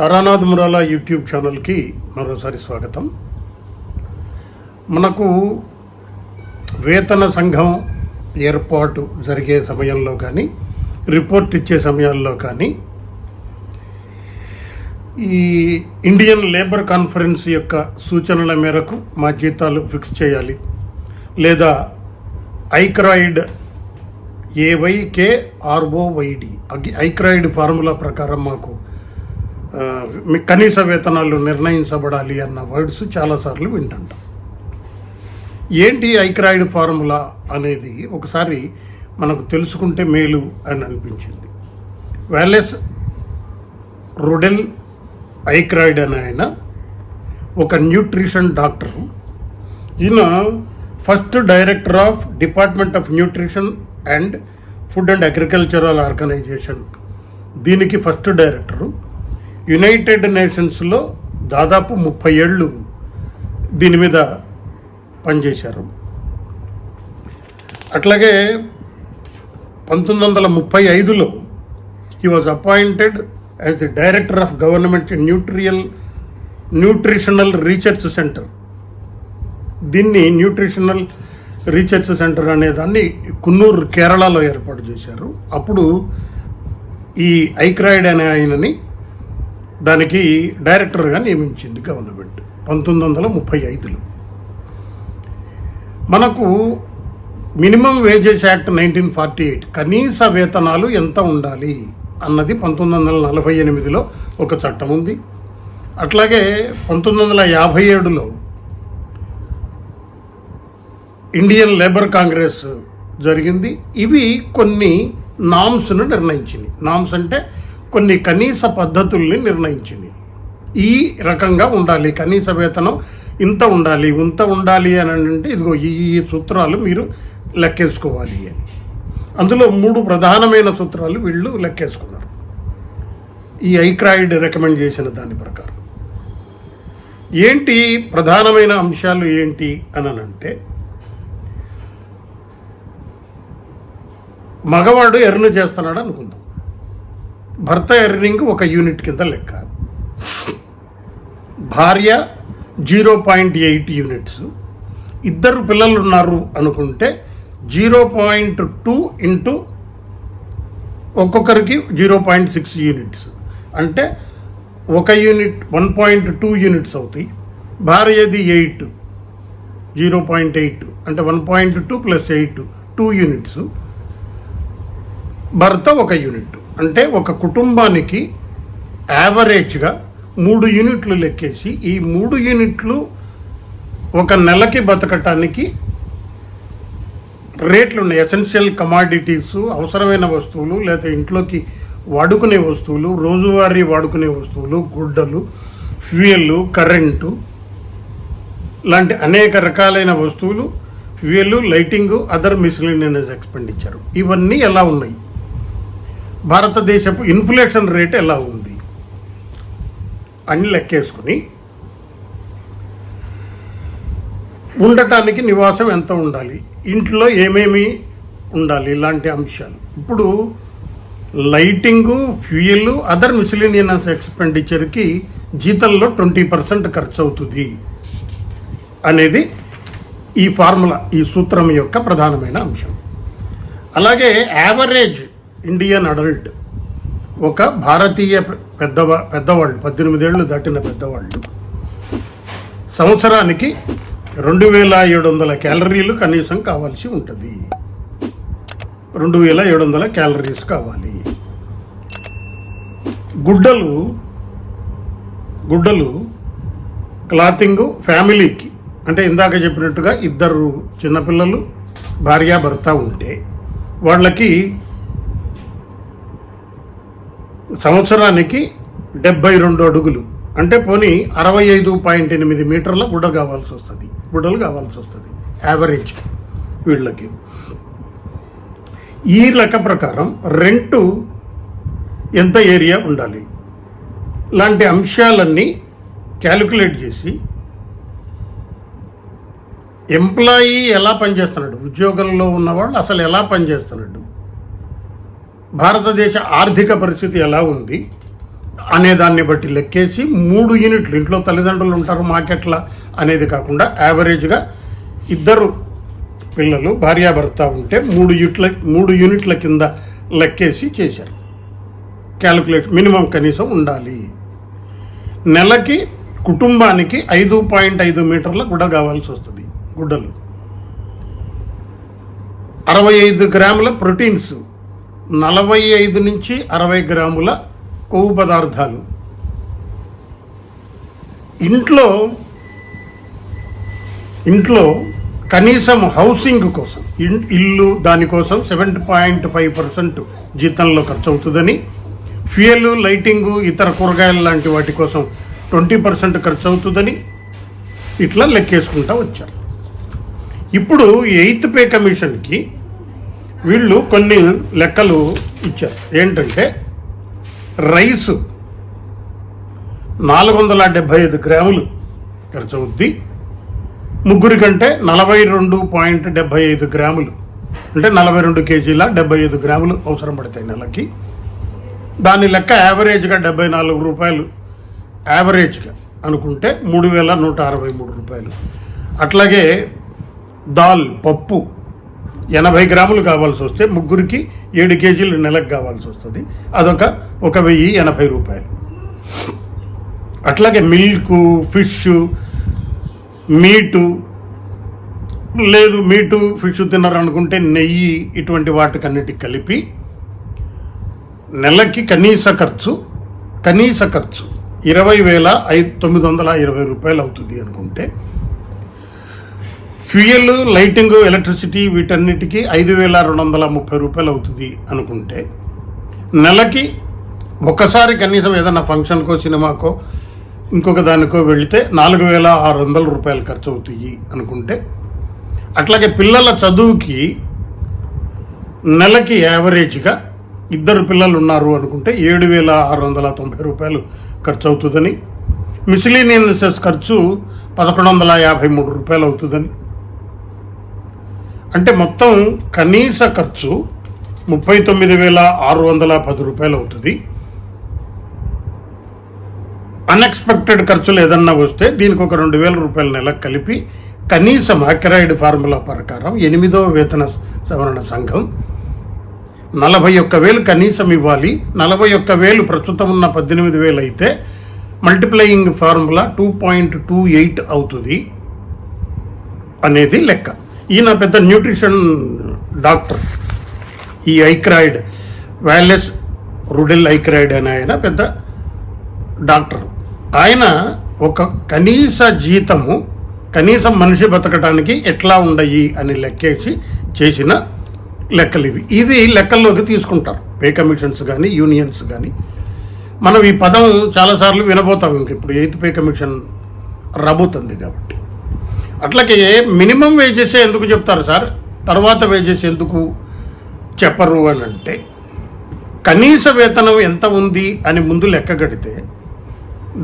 Taranath మురాలా YouTube ఛానల్కి మరోసారి స్వాగతం. మనకు వేతన సంఘం ఏర్పాటు జరిగే సమయంలో కానీ రిపోర్ట్ ఇచ్చే సమయాల్లో కానీ ఈ ఇండియన్ లేబర్ కాన్ఫరెన్స్ యొక్క సూచనల మేరకు మా జీతాలు ఫిక్స్ చేయాలి. లేదా ఐక్రాయిడ్ ఏవైకే ఆర్ఓవైడి ఐక్రాయిడ్ ఫార్ములా ప్రకారం మాకు కనీస వేతనాలు నిర్ణయించబడాలి అన్న వర్డ్స్ చాలాసార్లు వింటుంటాం. ఏంటి ఐక్రాయిడ్ ఫార్ములా అనేది ఒకసారి మనకు తెలుసుకుంటే మేలు అని అనిపించింది. వ్యాలెస్ రుడెల్ ఐక్రాయిడ్ అని ఆయన ఒక న్యూట్రిషన్ డాక్టరు. ఈయన first director of department of nutrition and food and agricultural organisation. దీనికి ఫస్ట్ డైరెక్టరు. యునైటెడ్ నేషన్స్లో దాదాపు ముప్పై ఏళ్ళు దీని మీద పనిచేశారు. అట్లాగే పంతొమ్మిది వందల ముప్పై ఐదులో he was appointed as the director of government nutrial nutritional research centre దీన్ని న్యూట్రిషనల్ రీసెర్చ్ సెంటర్ అనే దాన్ని కున్నూరు కేరళలో ఏర్పాటు చేశారు. అప్పుడు ఈ ఐక్రాయిడ్ అనే ఆయనని దానికి డైరెక్టర్గా నియమించింది గవర్నమెంట్ పంతొమ్మిది వందల ముప్పై ఐదులో. మనకు minimum wages act nineteen forty eight కనీస వేతనాలు ఎంత ఉండాలి అన్నది పంతొమ్మిది వందల నలభై ఎనిమిదిలో ఒక చట్టం ఉంది. అట్లాగే పంతొమ్మిది వందల యాభై ఏడులో ఇండియన్ లేబర్ కాంగ్రెస్ జరిగింది. ఇవి కొన్ని నామ్స్ను నిర్ణయించింది నామ్స్ అంటే కొన్ని కనీస పద్ధతుల్ని నిర్ణయించింది. ఈ రకంగా ఉండాలి కనీస వేతనం ఇంత ఉండాలి ఇంత ఉండాలి అని అంటే ఇదిగో ఈ సూత్రాలు మీరు లెక్కేసుకోవాలి అని. అందులో మూడు ప్రధానమైన సూత్రాలు వీళ్ళు లెక్కేసుకున్నారు. ఈ ఐక్రాయిడ్ రికమెండ్ చేసిన దాని ప్రకారం. ఏంటి ప్రధానమైన అంశాలు ఏంటి అని అంటే మగవాడు ఎర్న్ చేస్తున్నాడు అనుకుందాం. భర్త ఎర్నింగ్ ఒక యూనిట్ కింద లెక్క. భార్య జీరో పాయింట్ ఎయిట్ యూనిట్స్. ఇద్దరు పిల్లలు ఉన్నారు అనుకుంటే జీరో పాయింట్ టూ ఇంటూ ఒక్కొక్కరికి జీరో పాయింట్ సిక్స్ యూనిట్స్. అంటే ఒక unit one point two units అవుతాయి. భార్యది ఎయిట్ జీరో పాయింట్ ఎయిట్ అంటే one point two plus eight two units. భర్త ఒక యూనిట్. అంటే ఒక కుటుంబానికి యావరేజ్గా మూడు యూనిట్లు లెక్కేసి ఈ మూడు యూనిట్లు ఒక నెలకి బతకటానికి రేట్లు ఉన్నాయి ఎసెన్షియల్ కమాడిటీస్ అవసరమైన వస్తువులు లేదా ఇంట్లోకి వాడుకునే వస్తువులు రోజువారీ వాడుకునే వస్తువులు గుడ్డలు ఫ్యూయల్ కరెంటు లాంటి అనేక రకాలైన వస్తువులు fuel lighting other miscellaneous expenditure. ఇవన్నీ ఎలా ఉన్నాయి? భారతదేశపు ఇన్ఫ్లేషన్ రేట్ ఎలా ఉంది? అని లెక్కేసుకుని ఉండటానికి నివాసం ఎంత ఉండాలి? ఇంట్లో ఏమేమి ఉండాలి? ఇలాంటి అంశాలు. ఇప్పుడు లైటింగు ఫ్యూయల్ అదర్ మిసిలినియస్ ఎక్స్పెండిచర్కి జీతంలో ట్వంటీ పర్సెంట్ ఖర్చు అవుతుంది అనేది ఈ ఫార్ములా ఈ సూత్రం యొక్క ప్రధానమైన అంశం. అలాగే యావరేజ్ ఇండియన్ అడల్ట్ ఒక భారతీయ పెద్దవా పెద్దవాళ్ళు పద్దెనిమిదేళ్ళు దాటిన పెద్దవాళ్ళు. సంవత్సరానికి రెండు వేల ఏడు వందల క్యాలరీలు కనీసం కావాల్సి ఉంటుంది. రెండు వేల ఏడు వందల క్యాలరీస్ కావాలి. గుడ్డలు గుడ్డలు క్లాతింగ్ ఫ్యామిలీకి అంటే ఇందాక చెప్పినట్టుగా ఇద్దరు చిన్నపిల్లలు భార్యాభర్త ఉంటే వాళ్ళకి సంవత్సరానికి డెబ్బై రెండు అడుగులు. అంటే పోనీ అరవై ఐదు పాయింట్ ఎనిమిది మీటర్ల గుడ్డ కావాల్సి వస్తుంది. గుడ్డలు కావాల్సి వస్తుంది. యావరేజ్ వీళ్ళకి. ఈ లెక్క ప్రకారం రెంటు ఎంత ఏరియా ఉండాలి? లాంటి అంశాలన్నీ క్యాలిక్యులేట్ చేసి ఎంప్లాయీ ఎలా పనిచేస్తున్నాడు? ఉద్యోగంలో ఉన్నవాళ్ళు అసలు ఎలా పనిచేస్తున్నాడు? భారతదేశ ఆర్థిక పరిస్థితి ఎలా ఉంది అనే దాన్ని బట్టి లెక్కేసి మూడు యూనిట్లు ఇంట్లో తల్లిదండ్రులు ఉంటారు మార్కెట్ల అనేది కాకుండా యావరేజ్గా ఇద్దరు పిల్లలు భార్యాభర్త ఉంటే మూడు యూట్ల మూడు యూనిట్ల కింద లెక్కేసి చేశారు. క్యాలిక్యులేట్ మినిమం కనీసం ఉండాలి. నెలకి కుటుంబానికి ఐదు పాయింట్ ఐదు మీటర్ల గుడ్డ కావాల్సి వస్తుంది గుడ్డలు. అరవై ఐదు గ్రాముల ప్రోటీన్స్ నలభై ఐదు నుంచి అరవై గ్రాముల కొవ్వు పదార్థాలు. ఇంట్లో ఇంట్లో కనీసం హౌసింగ్ కోసం ఇల్లు దానికోసం సెవెంటీ పాయింట్ ఫైవ్ పర్సెంట్ జీతంలో ఖర్చు అవుతుందని ఫ్యూయల్ లైటింగు ఇతర కూరగాయలు లాంటి వాటి కోసం ట్వంటీ పర్సెంట్ ఖర్చు అవుతుందని ఇట్లా లెక్కేసుకుంటా వచ్చారు. ఇప్పుడు ఎయిత్ పే కమిషన్కి వీళ్ళు కొన్ని లెక్కలు ఇచ్చారు. ఏంటంటే రైస్ నాలుగు వందల డెబ్భై ఐదు గ్రాములు ఖర్చు అవుద్ది. ముగ్గురి కంటే నలభై రెండు పాయింట్ డెబ్బై ఐదు గ్రాములు అంటే నలభై రెండు కేజీల డెబ్బై ఐదు గ్రాములు అవసరం పడతాయి నెలకి. దాని లెక్క యావరేజ్గా డెబ్బై నాలుగు రూపాయలు యావరేజ్గా అనుకుంటే మూడు వేల నూట అరవై మూడు రూపాయలు. అట్లాగే దాల్ పప్పు ఎనభై గ్రాములు కావాల్సి వస్తే ముగ్గురికి ఏడు కేజీలు నెలకు కావాల్సి వస్తుంది. అదొక ఒక వెయ్యి ఎనభై రూపాయలు. అట్లాగే మిల్క్ ఫిష్ మీటు లేదు మీటు ఫిష్ తిన్నారనుకుంటే నెయ్యి ఇటువంటి వాటికన్నిటికి కలిపి నెలకి కనీస ఖర్చు కనీస ఖర్చు ఇరవై వేల ఐదు తొమ్మిది వందల ఇరవై రూపాయలు అవుతుంది అనుకుంటే ఫ్యూయల్ లైటింగ్ ఎలక్ట్రిసిటీ వీటన్నిటికీ ఐదు వేల రెండు వందల ముప్పై రూపాయలు అవుతుంది అనుకుంటే నెలకి ఒక్కసారి కనీసం ఏదైనా ఫంక్షన్కో సినిమాకో ఇంకొక దానికో వెళితే నాలుగు వేల ఆరు వందల రూపాయలు ఖర్చు అవుతాయి అనుకుంటే అట్లాగే పిల్లల చదువుకి నెలకి యావరేజ్గా ఇద్దరు పిల్లలు ఉన్నారు అనుకుంటే ఏడు వేల ఆరు వందల తొంభై రూపాయలు ఖర్చు అవుతుందని మిసిలీనియన్సెస్ ఖర్చు పదకొండు వందల యాభై మూడు రూపాయలు అవుతుందని. అంటే మొత్తం కనీస ఖర్చు ముప్పై తొమ్మిది వేల ఆరు వందల పది రూపాయలు అవుతుంది అన్ఎక్స్పెక్టెడ్ ఖర్చులు ఏదన్నా వస్తే దీనికి ఒక రెండు వేల రూపాయల నెలకు కలిపి కనీసం అక్రైడ్ ఫార్ములా ప్రకారం ఎనిమిదవ వేతన సవరణ సంఘం నలభై ఒక్క వేలు కనీసం ఇవ్వాలి. నలభై ఒక్క వేలు ప్రస్తుతం ఉన్న పద్దెనిమిది వేలు అయితే multiplying formula two point two eight అవుతుంది. అనేది లెక్క. ఈయన పెద్ద న్యూట్రిషన్ డాక్టర్. ఈ ఐక్రాయిడ్ వ్యాలెస్ రుడెల్ ఐక్రాయిడ్ అనే ఆయన పెద్ద డాక్టర్. ఆయన ఒక కనీస జీతము కనీసం మనిషి బతకడానికి ఎట్లా ఉండయి అని లెక్కేసి చేసిన లెక్కలు ఇవి. ఇది లెక్కల్లోకి తీసుకుంటారు. పే కమిషన్స్ కానీ యూనియన్స్ కానీ మనం ఈ పదం చాలాసార్లు వినబోతాం ఇంక. ఇప్పుడు ఎయిత్ పే కమిషన్ రాబోతుంది కాబట్టి. అట్లాగే మినిమం వేజెస్ ఎందుకు చెప్తారు సార్? తర్వాత వేజెస్ ఎందుకు చెప్పరు అని అంటే కనీస వేతనం ఎంత ఉంది అని ముందు లెక్క కడితే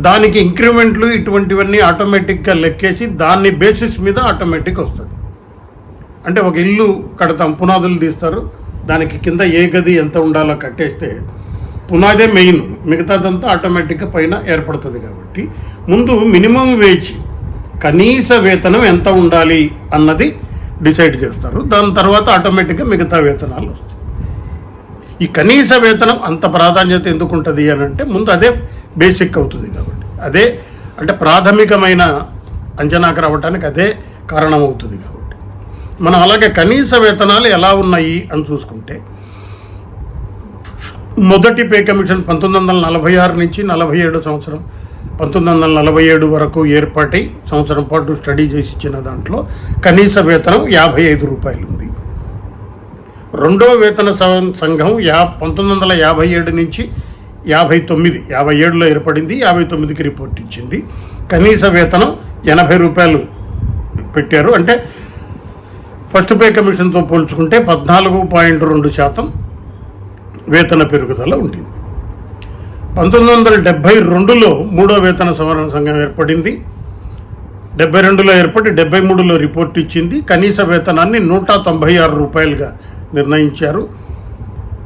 దానికి ఇంక్రిమెంట్లు ఇటువంటివన్నీ ఆటోమేటిక్గా లెక్కేసి దాన్ని బేసిస్ మీద ఆటోమేటిక్ వస్తుంది. అంటే ఒక ఇల్లు కడతాం పునాదులు తీస్తారు దానికి కింద ఏ గది ఎంత ఉండాలో కట్టేస్తే పునాదే మెయిన్ మిగతాదంతా ఆటోమేటిక్గా పైన ఏర్పడుతుంది కాబట్టి ముందు మినిమం వేజ్ కనీస వేతనం ఎంత ఉండాలి అన్నది డిసైడ్ చేస్తారు. దాని తర్వాత ఆటోమేటిక్గా మిగతా వేతనాలు వస్తాయి. ఈ కనీస వేతనం అంత ప్రాధాన్యత ఎందుకు ఉంటుంది అని అంటే ముందు అదే బేసిక్ అవుతుంది కాబట్టి. అదే అంటే ప్రాథమికమైన అంచనాకు రావడానికి అదే కారణం అవుతుంది కాబట్టి. మనం అలాగే కనీస వేతనాలు ఎలా ఉన్నాయి అని చూసుకుంటే మొదటి పే కమిషన్ పంతొమ్మిది వందల నలభై ఆరు నుంచి నలభై ఏడు సంవత్సరం పంతొమ్మిది వందల నలభై ఏడు వరకు ఏర్పాటై సంవత్సరం పాటు స్టడీ చేసి ఇచ్చిన దాంట్లో కనీస వేతనం యాభై ఐదు రూపాయలు ఉంది రెండో వేతన సంఘం యా పంతొమ్మిది వందల యాభై ఏడు నుంచి యాభై తొమ్మిది యాభై ఏడులో ఏర్పడింది యాభై తొమ్మిదికి రిపోర్ట్ ఇచ్చింది. కనీస వేతనం ఎనభై రూపాయలు పెట్టారు. అంటే ఫస్ట్ పే కమిషన్తో పోల్చుకుంటే పద్నాలుగు పాయింట్ రెండు శాతం వేతన పెరుగుదల ఉండింది. పంతొమ్మిది వందల డెబ్భై రెండులో మూడో వేతన సవరణ సంఘం ఏర్పడింది. డెబ్బై రెండులో ఏర్పడి డెబ్బై మూడులో రిపోర్ట్ ఇచ్చింది. కనీస వేతనాన్ని నూట తొంభై ఆరు రూపాయలుగా నిర్ణయించారు.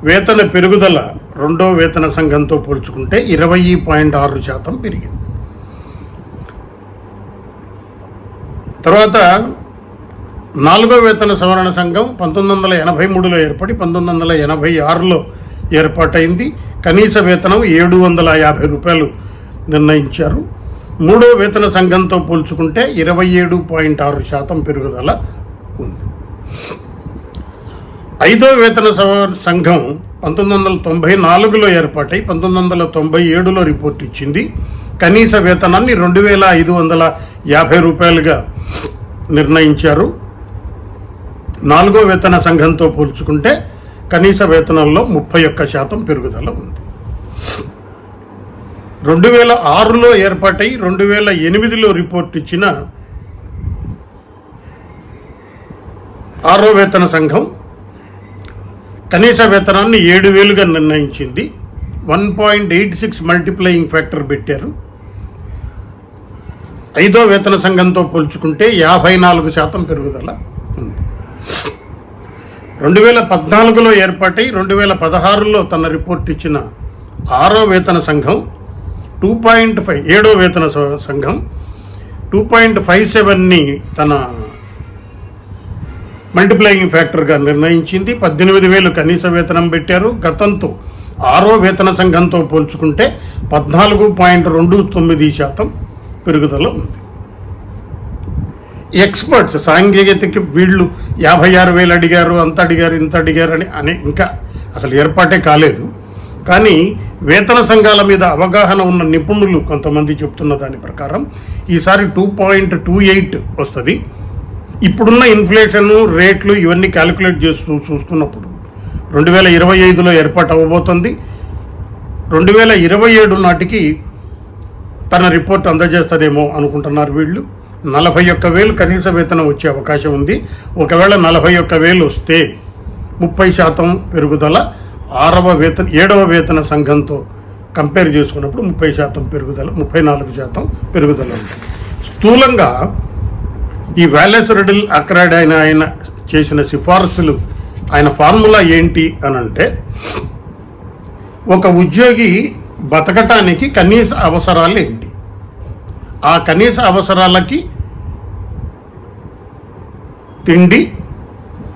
వేతన పెరుగుదల రెండో వేతన సంఘంతో పోల్చుకుంటే ఇరవై పాయింట్ ఆరు శాతం పెరిగింది. తర్వాత నాలుగో వేతన సవరణ సంఘం పంతొమ్మిది వందల ఎనభై మూడులో ఏర్పడి పంతొమ్మిది వందల ఎనభై ఆరులో ఏర్పాటైంది. కనీస వేతనం ఏడు వందల యాభై రూపాయలు నిర్ణయించారు. మూడో వేతన సంఘంతో పోల్చుకుంటే ఇరవై ఏడు పాయింట్ ఆరు శాతం పెరుగుదల ఉంది. ఐదో వేతన సంఘం పంతొమ్మిది వందల తొంభై నాలుగులో ఏర్పాటై పంతొమ్మిది వందల తొంభై ఏడులో రిపోర్ట్ ఇచ్చింది. కనీస వేతనాన్ని రెండు వేల ఐదు వందల యాభై రూపాయలుగా నిర్ణయించారు. నాలుగో వేతన సంఘంతో పోల్చుకుంటే కనీస వేతనంలో ముప్పై ఒక్క శాతం పెరుగుదల ఉంది. రెండు వేల ఆరులో ఏర్పాటై రెండు వేల ఎనిమిదిలో రిపోర్ట్ ఇచ్చిన ఆరో వేతన సంఘం కనీస వేతనాన్ని ఏడు వేలుగా నిర్ణయించింది. One point eight six multiplying factor పెట్టారు. ఐదో వేతన సంఘంతో పోల్చుకుంటే యాభై నాలుగు శాతం పెరుగుదల ఉంది. రెండు వేల పద్నాలుగులో ఏర్పాటై రెండు వేల పదహారులో తన రిపోర్ట్ ఇచ్చిన ఆరో వేతన సంఘం టూ పాయింట్ ఫైవ్ ఏడో వేతన సంఘం టూ పాయింట్ ఫైవ్ సెవెన్ని తన మల్టిప్లయింగ్ ఫ్యాక్టర్గా నిర్ణయించింది. పద్దెనిమిది వేలు కనీస వేతనం పెట్టారు. గతంతో ఆరో వేతన సంఘంతో పోల్చుకుంటే పద్నాలుగు పాయింట్ రెండు తొమ్మిది శాతం పెరుగుదల ఉంది. ఎక్స్పర్ట్స్ సాంకేతిక వీళ్ళు యాభై ఆరు వేలు అడిగారు అంత అడిగారు ఇంత అడిగారు అని అని ఇంకా అసలు ఏర్పాటే కాలేదు. కానీ వేతన సంఘాల మీద అవగాహన ఉన్న నిపుణులు కొంతమంది చెప్తున్న దాని ప్రకారం ఈసారి టూ పాయింట్ టూ ఎయిట్ వస్తుంది. ఇప్పుడున్న ఇన్ఫ్లేషన్ రేట్లు ఇవన్నీ క్యాలిక్యులేట్ చేస్తూ చూసుకున్నప్పుడు రెండు వేల ఇరవై ఐదులో ఏర్పాటు అవ్వబోతుంది. రెండు వేల ఇరవై ఏడు నాటికి తన రిపోర్ట్ అందజేస్తుందేమో అనుకుంటున్నారు వీళ్ళు. నలభై ఒక్క వేలు కనీస వేతనం వచ్చే అవకాశం ఉంది. ఒకవేళ నలభై ఒక్క వేలు వస్తే ముప్పై శాతం పెరుగుదల ఆరవ వేతన ఏడవ వేతన సంఘంతో కంపేర్ చేసుకున్నప్పుడు ముప్పై శాతం పెరుగుదల ముప్పై నాలుగు శాతం పెరుగుదల ఉంటుంది స్థూలంగా ఈ వ్యాలెస్ రెడిల్ అక్రాడ్ ఆయన ఆయన చేసిన సిఫార్సులు ఆయన ఫార్ములా ఏంటి అని అంటే ఒక ఉద్యోగి బతకటానికి కనీస అవసరాలు ఏంటి? ఆ కనీస అవసరాలకి తిండి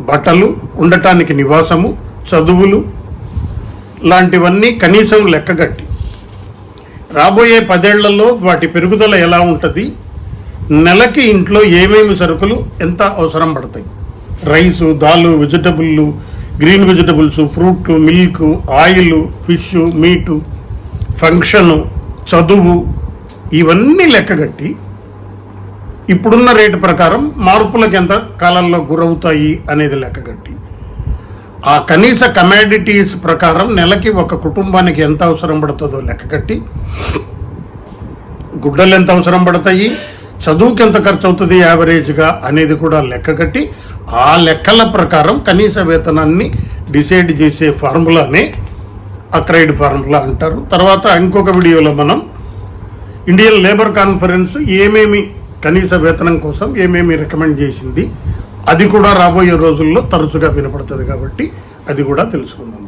బట్టలు ఉండటానికి నివాసము చదువులు లాంటివన్నీ కనీసం లెక్కగట్టి రాబోయే పదేళ్ళలో వాటి పెరుగుదల ఎలా ఉంటుంది? నెలకి ఇంట్లో ఏమేమి సరుకులు? ఎంత అవసరం పడతాయి? రైసు దాలు వెజిటబుల్లు green vegetables fruit milk oil fish meat function చదువు ఇవన్నీ లెక్కగట్టి ఇప్పుడున్న రేటు ప్రకారం మార్పులకు ఎంత కాలంలో గురవుతాయి అనేది లెక్కగట్టి ఆ కనీస కమాడిటీస్ ప్రకారం నెలకి ఒక కుటుంబానికి ఎంత అవసరం పడుతుందో లెక్కగట్టి గుడ్డలు ఎంత అవసరం పడతాయి చదువుకి ఎంత ఖర్చు అవుతుంది యావరేజ్గా అనేది కూడా లెక్క కట్టి ఆ లెక్కల ప్రకారం కనీస వేతనాన్ని డిసైడ్ చేసే ఫార్ములానే అక్రైడ్ ఫార్ములా అంటారు. తర్వాత ఇంకొక వీడియోలో మనం ఇండియన్ లేబర్ కాన్ఫరెన్స్ ఏమేమి కనీస వేతనం కోసం ఏమేమి రికమెండ్ చేసింది అది కూడా రాబోయే రోజుల్లో తరచుగా వినపడుతుంది కాబట్టి అది కూడా తెలుసుకుందాం.